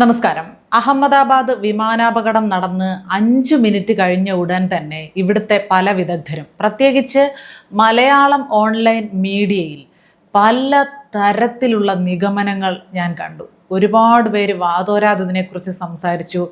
നമസ്കാരം. അഹമ്മദാബാദ് വിമാനാപകടം നടന്ന് അഞ്ച് മിനിറ്റ് കഴിഞ്ഞ ഉടൻ തന്നെ ഇവിടുത്തെ പല വിദഗ്ധരും പ്രത്യേകിച്ച് മലയാളം ഓൺലൈൻ മീഡിയയിൽ പല തരത്തിലുള്ള നിഗമനങ്ങൾ ഞാൻ കണ്ടു. ഒരുപാട് പേര് വാതോരാതതിനെക്കുറിച്ച് സംസാരിച്ചു.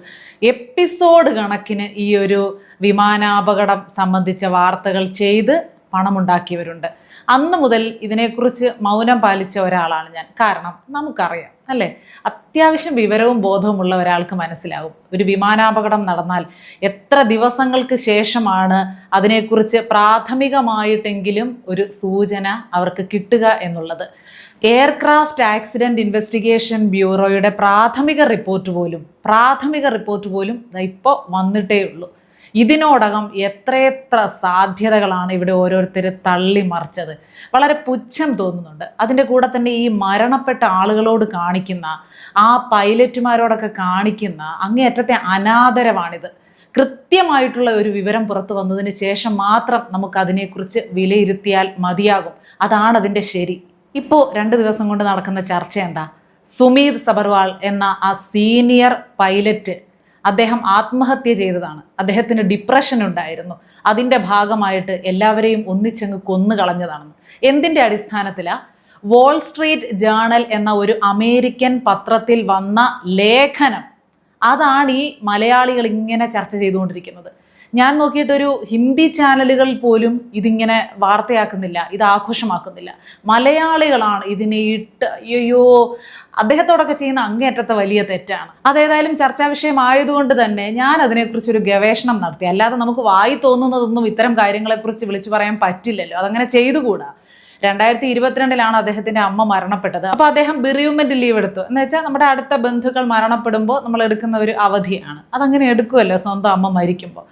എപ്പിസോഡ് കണക്കിന് ഈ ഒരു വിമാനാപകടം സംബന്ധിച്ച വാർത്തകൾ ചെയ്ത് പണമുണ്ടാക്കിയവരുണ്ട്. അന്ന് മുതൽ ഇതിനെക്കുറിച്ച് മൗനം പാലിച്ച ഒരാളാണ് ഞാൻ. കാരണം നമുക്കറിയാം അല്ലേ? അത്യാവശ്യം വിവരവും ബോധവും ഉള്ള ഒരാൾക്ക് മനസ്സിലാകും ഒരു വിമാനാപകടം നടന്നാൽ എത്ര ദിവസങ്ങൾക്ക് ശേഷമാണ് അതിനെക്കുറിച്ച് പ്രാഥമികമായിട്ടെങ്കിലും ഒരു സൂചന അവർക്ക് കിട്ടുക എന്നുള്ളത്. എയർക്രാഫ്റ്റ് ആക്സിഡന്റ് ഇൻവെസ്റ്റിഗേഷൻ ബ്യൂറോയുടെ പ്രാഥമിക റിപ്പോർട്ട് പോലും പ്രാഥമിക റിപ്പോർട്ട് പോലും ഇപ്പോൾ വന്നിട്ടേ ഉള്ളൂ. ഇതിനോടകം എത്രയെത്ര സാധ്യതകളാണ് ഇവിടെ ഓരോരുത്തർ തള്ളി മറിച്ചത് വളരെ പുച്ഛം തോന്നുന്നുണ്ട്. അതിന്റെ കൂടെ തന്നെ ഈ മരണപ്പെട്ട ആളുകളോട് കാണിക്കുന്ന ആ പൈലറ്റുമാരോടൊക്കെ കാണിക്കുന്ന അങ്ങേയറ്റത്തെ അനാദരവാണിത്. കൃത്യമായിട്ടുള്ള ഒരു വിവരം പുറത്തു വന്നതിന് ശേഷം മാത്രം നമുക്ക് അതിനെക്കുറിച്ച് വിലയിരുത്തിയാൽ മതിയാകും. അതാണ് അതിന്റെ ശരി. ഇപ്പോൾ രണ്ട് ദിവസം കൊണ്ട് നടക്കുന്ന ചർച്ച എന്താ? സുമീത് സബർവാൾ എന്ന ആ സീനിയർ പൈലറ്റ് അദ്ദേഹം ആത്മഹത്യ ചെയ്തതാണ്. അദ്ദേഹത്തിന് ഡിപ്രഷൻ ഉണ്ടായിരുന്നു. അതിന്റെ ഭാഗമായിട്ട് എല്ലാവരെയും ഒന്നിച്ചങ്ങ് കൊന്നു കളഞ്ഞതാണെന്ന്. എന്തിന്റെ അടിസ്ഥാനത്തിലാണ് വോൾ സ്ട്രീറ്റ് ജേണൽ എന്ന ഒരു അമേരിക്കൻ പത്രത്തിൽ വന്ന ലേഖനം. അതാണ് ഈ മലയാളികൾ ഇങ്ങനെ ചർച്ച ചെയ്തുകൊണ്ടിരിക്കുന്നത്. ഞാൻ നോക്കിയിട്ടൊരു ഹിന്ദി ചാനലുകൾ പോലും ഇതിങ്ങനെ വാർത്തയാക്കുന്നില്ല ഇത് ആഘോഷമാക്കുന്നില്ല. മലയാളികളാണ് ഇതിനെ ഇട്ട് അയ്യോ അദ്ദേഹത്തോടൊക്കെ ചെയ്യുന്ന അങ്ങേയറ്റത്തെ വലിയ തെറ്റാണ്. അതേതായാലും ചർച്ചാ വിഷയമായതുകൊണ്ട് തന്നെ ഞാൻ അതിനെക്കുറിച്ചൊരു ഗവേഷണം നടത്തി. അല്ലാതെ നമുക്ക് വായി തോന്നുന്നതൊന്നും ഇത്തരം കാര്യങ്ങളെക്കുറിച്ച് വിളിച്ചു പറയാൻ പറ്റില്ലല്ലോ. അതങ്ങനെ ചെയ്തുകൂടാ? രണ്ടായിരത്തി ഇരുപത്തിരണ്ടിലാണ് അദ്ദേഹത്തിന്റെ അമ്മ മരണപ്പെട്ടത്. അപ്പോൾ അദ്ദേഹം ബിറിയുമെന്റ് ലീവ് എടുത്തു. എന്ന് വെച്ചാൽ നമ്മുടെ അടുത്ത ബന്ധുക്കൾ മരണപ്പെടുമ്പോൾ നമ്മൾ എടുക്കുന്ന ഒരു അവധിയാണ്. അതങ്ങനെ എടുക്കുമല്ലോ സ്വന്തം അമ്മ മരിക്കുമ്പോൾ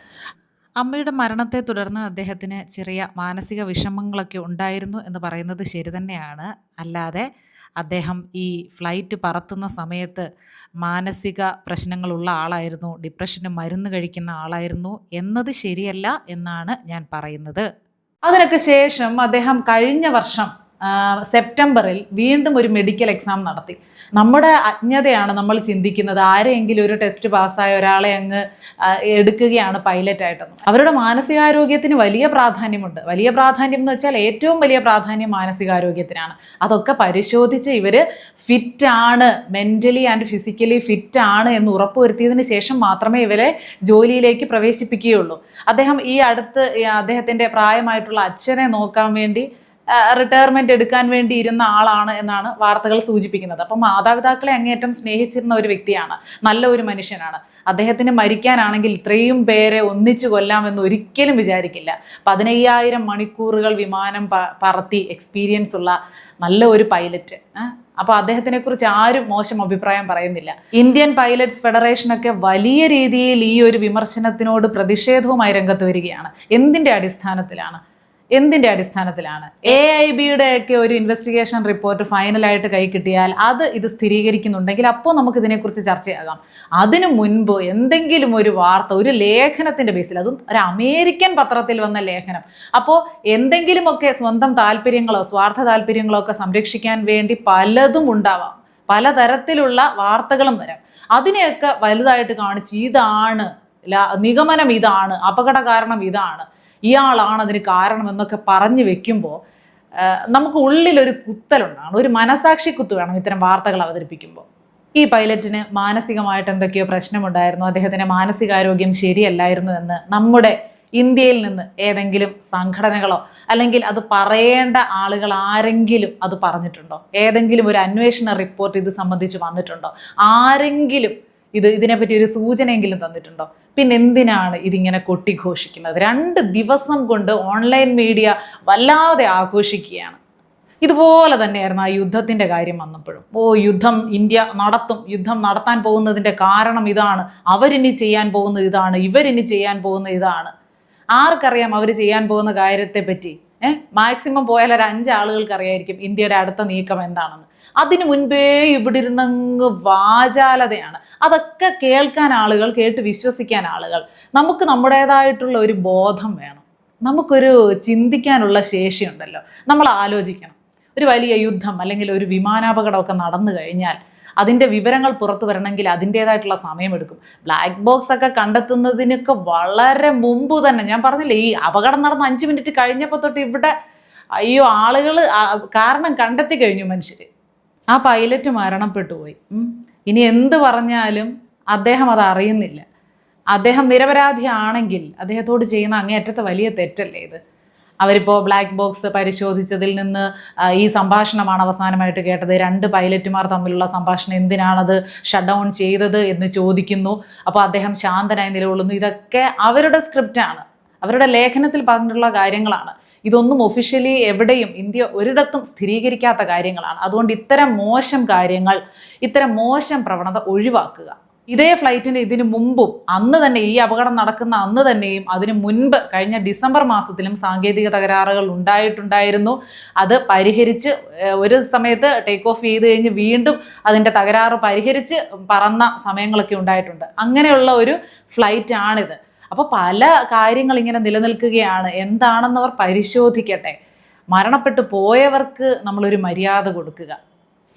അമ്മയുടെ മരണത്തെ തുടർന്ന് അദ്ദേഹത്തിന് ചെറിയ മാനസിക വിഷമങ്ങളൊക്കെ ഉണ്ടായിരുന്നു എന്ന് പറയുന്നത് ശരി തന്നെയാണ്. അല്ലാതെ അദ്ദേഹം ഈ ഫ്ലൈറ്റ് പറത്തുന്ന സമയത്ത് മാനസിക പ്രശ്നങ്ങളുള്ള ആളായിരുന്നു ഡിപ്രഷന് മരുന്ന് കഴിക്കുന്ന ആളായിരുന്നു. എന്നത് ശരിയല്ല എന്നാണ് ഞാൻ പറയുന്നത്. അതിനൊക്കെ ശേഷം അദ്ദേഹം കഴിഞ്ഞ വർഷം സെപ്റ്റംബറിൽ വീണ്ടും ഒരു മെഡിക്കൽ എക്സാം നടത്തി. നമ്മുടെ അജ്ഞതയാണ് നമ്മൾ ചിന്തിക്കുന്നത്. ആരെങ്കിലും ഒരു ടെസ്റ്റ് പാസ്സായ ഒരാളെ അങ്ങ് എടുക്കുകയാണ് പൈലറ്റായിട്ടെന്ന് അവരുടെ മാനസികാരോഗ്യത്തിന് വലിയ പ്രാധാന്യമുണ്ട്. വലിയ പ്രാധാന്യം എന്ന് വെച്ചാൽ ഏറ്റവും വലിയ പ്രാധാന്യം മാനസികാരോഗ്യത്തിനാണ്. അതൊക്കെ പരിശോധിച്ച് ഇവർ ഫിറ്റാണ് മെന്റലി ആൻഡ് ഫിസിക്കലി ഫിറ്റാണ് എന്ന് ഉറപ്പുവരുത്തിയതിന് ശേഷം മാത്രമേ ഇവരെ ജോലിയിലേക്ക് പ്രവേശിപ്പിക്കുകയുള്ളൂ. അദ്ദേഹം ഈ അടുത്ത് അദ്ദേഹത്തിന്റെ പ്രായമായിട്ടുള്ള അച്ഛനെ നോക്കാൻ വേണ്ടി റിട്ടയർമെന്റ് എടുക്കാൻ വേണ്ടി ഇരുന്ന ആളാണ് എന്നാണ് വാർത്തകൾ സൂചിപ്പിക്കുന്നത്. അപ്പം മാതാപിതാക്കളെ അങ്ങേയറ്റം സ്നേഹിച്ചിരുന്ന ഒരു വ്യക്തിയാണ്. നല്ല ഒരു മനുഷ്യനാണ്. അദ്ദേഹത്തിന് മരിക്കാനാണെങ്കിൽ ഇത്രയും പേരെ ഒന്നിച്ചു കൊല്ലാമെന്ന് ഒരിക്കലും വിചാരിക്കില്ല. പതിനയ്യായിരം മണിക്കൂറുകൾ വിമാനം പറത്തി എക്സ്പീരിയൻസ് ഉള്ള നല്ല ഒരു പൈലറ്റ് അപ്പോൾ അദ്ദേഹത്തിനെ കുറിച്ച് ആരും മോശം അഭിപ്രായം പറയുന്നില്ല. ഇന്ത്യൻ പൈലറ്റ്സ് ഫെഡറേഷനൊക്കെ വലിയ രീതിയിൽ ഈ ഒരു വിമർശനത്തിനോട് പ്രതിഷേധവുമായി രംഗത്ത് വരികയാണ്. എന്തിന്റെ അടിസ്ഥാനത്തിലാണ്? എന്തിന്റെ അടിസ്ഥാനത്തിലാണ്? എ ഐ ബിയുടെ ഒക്കെ ഒരു ഇൻവെസ്റ്റിഗേഷൻ റിപ്പോർട്ട് ഫൈനലായിട്ട് കൈ കിട്ടിയാൽ അത് ഇത് സ്ഥിരീകരിക്കുന്നുണ്ടെങ്കിൽ അപ്പോൾ നമുക്ക് ഇതിനെക്കുറിച്ച് ചർച്ചയാകാം. അതിനു മുൻപ് എന്തെങ്കിലും ഒരു വാർത്ത ഒരു ലേഖനത്തിന്റെ ബേസിൽ അതും ഒരു അമേരിക്കൻ പത്രത്തിൽ വന്ന ലേഖനം. അപ്പോൾ എന്തെങ്കിലുമൊക്കെ സ്വന്തം താല്പര്യങ്ങളോ സ്വാർത്ഥ താല്പര്യങ്ങളോ ഒക്കെ സംരക്ഷിക്കാൻ വേണ്ടി പലതും ഉണ്ടാവാം. പലതരത്തിലുള്ള വാർത്തകളും വരാം. അതിനെയൊക്കെ വലുതായിട്ട് കാണിച്ച് ഇതാണ് നിഗമനം ഇതാണ് അപകട കാരണം ഇതാണ്. ഇയാളാണ് അതിന് കാരണം എന്നൊക്കെ പറഞ്ഞു വെക്കുമ്പോൾ നമുക്ക് ഉള്ളിലൊരു കുത്തലുണ്ടാണ് ഒരു മനസാക്ഷി കുത്ത് വേണം ഇത്തരം വാർത്തകൾ അവതരിപ്പിക്കുമ്പോൾ ഈ പൈലറ്റിന് മാനസികമായിട്ട് എന്തൊക്കെയോ പ്രശ്നമുണ്ടായിരുന്നു അദ്ദേഹത്തിന്റെ മാനസികാരോഗ്യം ശരിയല്ലായിരുന്നു എന്ന് നമ്മുടെ ഇന്ത്യയിൽ നിന്ന് ഏതെങ്കിലും സംഘടനകളോ അല്ലെങ്കിൽ അത് പറയേണ്ട ആളുകൾ ആരെങ്കിലും അത് പറഞ്ഞിട്ടുണ്ടോ? ഏതെങ്കിലും ഒരു അന്വേഷണ റിപ്പോർട്ട് ഇത് സംബന്ധിച്ച് വന്നിട്ടുണ്ടോ? ആരെങ്കിലും ഇത് ഇതിനെപ്പറ്റി ഒരു സൂചനയെങ്കിലും തന്നിട്ടുണ്ടോ? പിന്നെ എന്തിനാണ് ഇതിങ്ങനെ കൊട്ടിഘോഷിക്കുന്നത്? രണ്ട് ദിവസം കൊണ്ട് ഓൺലൈൻ മീഡിയ വല്ലാതെ ആഘോഷിക്കുകയാണ്. ഇതുപോലെ തന്നെയായിരുന്നു ആ യുദ്ധത്തിന്റെ കാര്യം വന്നപ്പോഴും. ഓ യുദ്ധം ഇന്ത്യ നടത്തും യുദ്ധം നടത്താൻ പോകുന്നതിന്റെ കാരണം ഇതാണ് അവരിനി ചെയ്യാൻ പോകുന്ന ഇതാണ് ഇവരിനി ചെയ്യാൻ പോകുന്ന ഇതാണ്. ആർക്കറിയാം അവർ ചെയ്യാൻ പോകുന്ന കാര്യത്തെപ്പറ്റി? ഏഹ് മാക്സിമം പോയാൽ ഒരു അഞ്ച് അറിയായിരിക്കും ഇന്ത്യയുടെ അടുത്ത നീക്കം എന്താണെന്ന്. അതിനു മുൻപേ ഇവിടെ ഇരുന്നങ്ങ് വാചാലതയാണ്. അതൊക്കെ കേൾക്കാൻ ആളുകൾ കേട്ട് വിശ്വസിക്കാൻ ആളുകൾ. നമുക്ക് നമ്മുടേതായിട്ടുള്ള ഒരു ബോധം വേണം. നമുക്കൊരു ചിന്തിക്കാനുള്ള ശേഷിയുണ്ടല്ലോ. നമ്മൾ ആലോചിക്കണം. ഒരു വലിയ യുദ്ധം അല്ലെങ്കിൽ ഒരു വിമാനാപകടമൊക്കെ നടന്നു കഴിഞ്ഞാൽ അതിന്റെ വിവരങ്ങൾ പുറത്തു വരണമെങ്കിൽ അതിന്റേതായിട്ടുള്ള സമയമെടുക്കും. ബ്ലാക്ക് ബോക്സ് ഒക്കെ കണ്ടെത്തുന്നതിനൊക്കെ വളരെ മുമ്പ് തന്നെ ഞാൻ പറഞ്ഞില്ലേ ഈ അപകടം നടന്ന അഞ്ച് മിനിറ്റ് കഴിഞ്ഞപ്പോൾ തൊട്ട് ഇവിടെ അയ്യോ ആളുകൾ കാരണം കണ്ടെത്തി കഴിഞ്ഞു മനുഷ്യർ ആ പൈലറ്റ് മരണപ്പെട്ടു പോയി ഇനി എന്ത് പറഞ്ഞാലും അദ്ദേഹം അത് അറിയുന്നില്ല. അദ്ദേഹം നിരപരാധിയാണെങ്കിൽ അദ്ദേഹത്തോട് ചെയ്യുന്ന അങ്ങേയറ്റത്തെ വലിയ തെറ്റല്ലേ ഇത്? അവരിപ്പോൾ ബ്ലാക്ക് ബോക്സ് പരിശോധിച്ചതിൽ നിന്ന് ഈ സംഭാഷണമാണ് അവസാനമായിട്ട് കേട്ടത്. രണ്ട് പൈലറ്റുമാർ തമ്മിലുള്ള സംഭാഷണം എന്തിനാണത് ഷട്ട് ഡൗൺ ചെയ്തത് എന്ന് ചോദിക്കുന്നു. അപ്പോൾ അദ്ദേഹം ശാന്തനായി നിലകൊള്ളുന്നു. ഇതൊക്കെ അവരുടെ സ്ക്രിപ്റ്റാണ് അവരുടെ ലേഖനത്തിൽ പറഞ്ഞിട്ടുള്ള കാര്യങ്ങളാണ്. ഇതൊന്നും ഒഫീഷ്യലി എവിടെയും ഇന്ത്യ ഒരിടത്തും സ്ഥിരീകരിക്കാത്ത കാര്യങ്ങളാണ്. അതുകൊണ്ട് ഇത്തരം മോശം കാര്യങ്ങൾ ഇത്തരം മോശം പ്രവണത ഒഴിവാക്കുക. ഇതേ ഫ്ലൈറ്റിന് ഇതിനു മുമ്പും അന്ന് തന്നെ ഈ അപകടം നടക്കുന്ന അന്ന് തന്നെയും അതിനു മുൻപ് കഴിഞ്ഞ ഡിസംബർ മാസത്തിലും സാങ്കേതിക തകരാറുകൾ ഉണ്ടായിട്ടുണ്ടായിരുന്നു. അത് പരിഹരിച്ച് ഒരു സമയത്ത് ടേക്ക് ഓഫ് ചെയ്ത് കഴിഞ്ഞ് വീണ്ടും അതിന്റെ തകരാറ് പരിഹരിച്ച് പറന്ന സമയങ്ങളൊക്കെ ഉണ്ടായിട്ടുണ്ട്. അങ്ങനെയുള്ള ഒരു ഫ്ലൈറ്റ് ആണിത്. അപ്പോൾ പല കാര്യങ്ങൾ ഇങ്ങനെ നിലനിൽക്കുകയാണ്. എന്താണെന്നവർ പരിശോധിക്കട്ടെ. മരണപ്പെട്ടു പോയവർക്ക് നമ്മളൊരു മര്യാദ കൊടുക്കുക.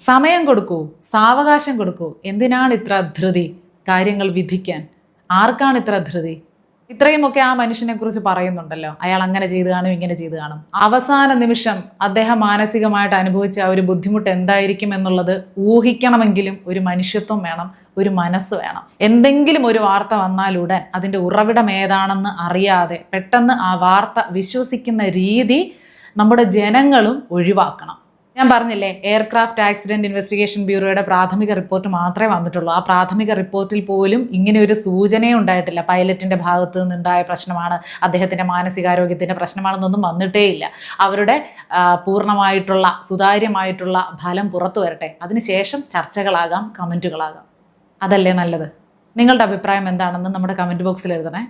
സമയം കൊടുക്കൂ. സാവകാശം കൊടുക്കൂ. എന്തിനാണ് ഇത്ര ധൃതി? കാര്യങ്ങൾ വിധിക്കാൻ. ആർക്കാണ് ഇത്ര ധൃതി? ഇത്രയുമൊക്കെ ആ മനുഷ്യനെ കുറിച്ച് പറയുന്നുണ്ടല്ലോ. അയാൾ അങ്ങനെ ചെയ്ത് കാണും ഇങ്ങനെ ചെയ്ത് കാണും. അവസാന നിമിഷം അദ്ദേഹം മാനസികമായിട്ട് അനുഭവിച്ച ആ ഒരു ബുദ്ധിമുട്ട് എന്തായിരിക്കും എന്നുള്ളത് ഊഹിക്കണമെങ്കിലും ഒരു മനുഷ്യത്വം വേണം ഒരു മനസ്സ് വേണം. എന്തെങ്കിലും ഒരു വാർത്ത വന്നാലുടൻ അതിന്റെ ഉറവിടം ഏതാണെന്ന് അറിയാതെ പെട്ടെന്ന് ആ വാർത്ത വിശ്വസിക്കുന്ന രീതി നമ്മുടെ ജനങ്ങളും ഒഴിവാക്കണം. ഞാൻ പറഞ്ഞില്ലേ എയർക്രാഫ്റ്റ് ആക്സിഡന്റ് ഇൻവെസ്റ്റിഗേഷൻ ബ്യൂറോയുടെ പ്രാഥമിക റിപ്പോർട്ട് മാത്രമേ വന്നിട്ടുള്ളൂ. ആ പ്രാഥമിക റിപ്പോർട്ടിൽ പോലും ഇങ്ങനെ ഒരു സൂചനയും ഉണ്ടായിട്ടില്ല. പൈലറ്റിന്റെ ഭാഗത്ത് നിന്നുണ്ടായ പ്രശ്നമാണ് അദ്ദേഹത്തിന്റെ മാനസികാരോഗ്യത്തിന്റെ പ്രശ്നമാണെന്നൊന്നും വന്നിട്ടേയില്ല. അവരുടെ പൂർണമായിട്ടുള്ള സുതാര്യമായിട്ടുള്ള ഫലം പുറത്തു വരട്ടെ. അതിനുശേഷം ചർച്ചകളാകാം കമന്റുകളാകാം അതല്ലേ നല്ലത്? നിങ്ങളുടെ അഭിപ്രായം എന്താണെന്ന് നമ്മുടെ കമന്റ് ബോക്സിൽ എഴുതണേ.